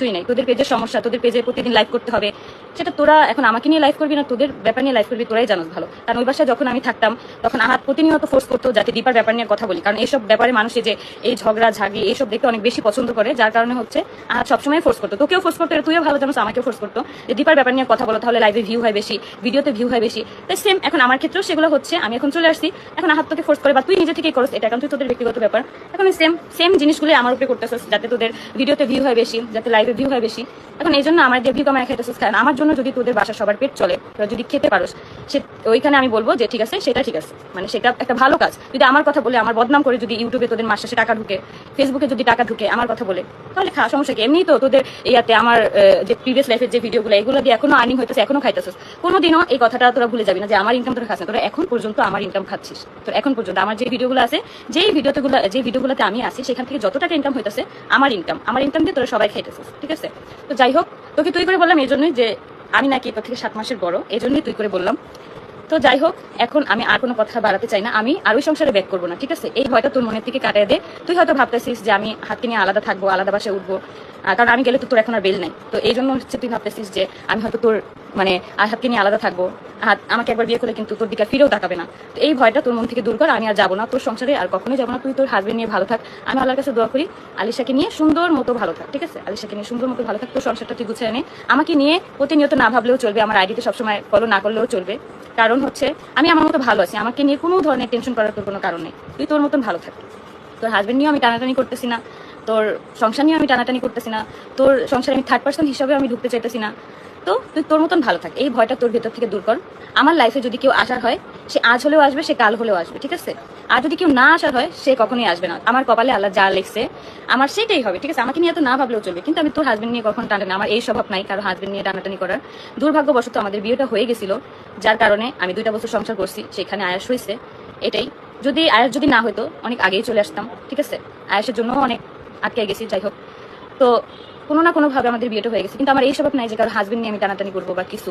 কিছুই নাই। তোদের পেজের সমস্যা, তোদের পেজে প্রতিদিন লাইভ করতে হবে। সেটা তোরা এখন আমাকে নিয়ে লাইভ করবি না, তোদের ব্যাপার নিয়ে লাইভ করবি, তোরাই জানোস ভালো। কারণ ওই বাসায় যখন আমি থাকতাম, তখন আহাত প্রতিনিয়ত ফোর্স করতো যাতে দীপার ব্যাপার নিয়ে কথা বলি। কারণ এইসব ব্যাপারে মানুষ যে, এই ঝগড়া ঝাগি এইসব দেখতে অনেক বেশি পছন্দ করে। যার কারণে হচ্ছে আহাত সবসময় ফোর্স করতো। তোকেও ফোর্স করতো তুইও ভালো জানোস, আমাকেও ফোর্স করতো। যে দীপার ব্যাপার নিয়ে কথা বলো, তাহলে লাইভে ভিউ হয় বেশি ভিডিওতে ভিউ হয় বেশি। তাই সেম এখন আমার ক্ষেত্রেও সেগুলো হচ্ছে, আমি এখন চলে আসছি। এখন আহাত তোকে ফোর্স করে বা তুই নিজে থেকেই করস, এটা এখন তুই তোদের ব্যক্তিগত ব্যাপার। এখন সেম সেম জিনিসগুলো আমার উপরে করতেছিস, যাতে তোদের ভিডিওতে ভিউ হয় বেশি, যাতে লাইভে ভিউ হয় বেশি। এখন এই জন্য আমার যে ভিউ কামায় খাইতেছিস খায় আমার জন্য যদি তোদের বাসা সবার পেট চলে যদি খেতে পারোস, সে ওইখানে আমি বলব যে, ঠিক আছে, সেটা ঠিক আছে। মানে সেটা একটা ভালো কাজ। যদি আমার কথা বলে, আমার বদনাম করে যদি ইউটিউবে তোদের মাস শেষে টাকা ঢুকে ফেসবুকে যদি টাকা ঢুকে, আমার কথা বলে, তাহলে খা, সমস্যা কি? এমনি তো তোদের ইয়াতে আমার যে প্রিভিয়াস লাইফের যে ভিডিওগুলো এগুলো দিয়ে এখনও আর্নিং হইতেছে, এখনও খাইতেছিস। কোনোদিনও এই কথাটা তোরা ভুলে যাবি না যে, আমার ইনকাম তোরা না তোরা এখন পর্যন্ত আমার ইনকাম খাচ্ছিস। তো এখন পর্যন্ত আমার যে ভিডিওগুলো আছে, যেই ভিডিওতে যে ভিডিওগুলোতে আমি আছি, সেখান থেকে যত টাকা ইনকাম হইতেছে, আমার ইনকাম আমার ইনকাম দিয়ে তোরা সবাই খাইতেছিস। ঠিক আছে? তো যাই হোক, তোকে তুই করে বললাম এই জন্যই যে আমি নাকি তোর থেকে সাত মাসের বড়, এই জন্যই তুই করে বললাম। তো যাই হোক, এখন আমি আর কোনো কথা বাড়াতে চাই না। আমি আর ওই সংসারে ব্যাক করব না, ঠিক আছে? এই ভয়টা তোর মনের থেকে কাটিয়ে দে। তুই হয়তো ভাবতেছিস যে আমি হাতকে নিয়ে আলাদা থাকব, আলাদা বাসায় উঠবো কারণ আমি গেলে তো তোর এখন আর বেল নাই। তো এই জন্য হচ্ছে তুই ভাবতেছিস যে আমি হয়তো তোর মানে আর হাতকে নিয়ে আলাদা থাকব। আমাকে একবার বিয়ে করলে কিন্তু তোর দিকে ফিরেও তাকাবে না। তো এই ভয়টা তোর মন থেকে দূর কর, আমি আর যাব না। তোর সংসারে আর কখনোই যাব না। তুই তোর হাজবেন্ড নিয়ে ভালো থাক। আমি আল্লাহর কাছে দোয়া করি, আলিশাকে নিয়ে সুন্দর মতো ভালো থাক, ঠিক আছে? আলিশাকে নিয়ে সুন্দর মতো ভালো থাক। তোর সংসারটা তুই গুছিয়ে নে। আমাকে নিয়ে প্রতিনিয়ত না ভাবলেও চলবে, আমার আইডিতে সবসময় ফলো না করলেও চলবে। কারণ হচ্ছে, আমি আমার মতো ভালো আছি। আমাকে নিয়ে কোনো ধরনের টেনশন করার তোর কোনো কারণ নেই। তুই তোর মতন ভালো থাক। তোর হাজবেন্ড নিয়েও আমি টানাটানি করতেছি না। তোর সংসার নিয়েও আমি টানাটানি করতেছি না, তোর সংসারে আমি থার্ড পার্সন হিসাবে আমি ঢুকতে চাইতেছি না। তো তুই তোর মতন ভালো থাক, এই ভয়টা তোর ভেতর থেকে দূর কর। আমার লাইফে যদি কেউ আসার হয়, সে আজ হলেও আসবে, সে কাল হলেও আসবে, ঠিক আছে? আর যদি কেউ না আসার হয়, সে কখনোই আসবে না। আমার কপালে আল্লাহ যা লিখছে, আমার সেটাই হবে, ঠিক আছে? আমাকে নিয়ে এত না ভাবলেও চলবে, কিন্তু আমি তোর হাজবেন্ড নিয়ে কখনো টানাটানি, আমার এই স্বভাব নাই কারও হাজবেন্ড নিয়ে টানাটানি করার। দুর্ভাগ্যবশত আমাদের বিয়েটা হয়ে গেছিল, যার কারণে আমি দুইটা বছর সংসার করছি, সেখানে আয়াস হয়েছে এটাই। যদি আয়াস যদি না হতো অনেক আগেই চলে আসতাম, ঠিক আছে? আয়াসের জন্য অনেক আটকে গেছি, যাই হোক। তো কোনো না কোনোভাবে আমাদের বিয়েটা হয়ে গেছে। কিন্তু আমার এই স্বভাব নাই যে কারও হাজবেন্ড নিয়ে আমি টানাটানি করব বা কিছু।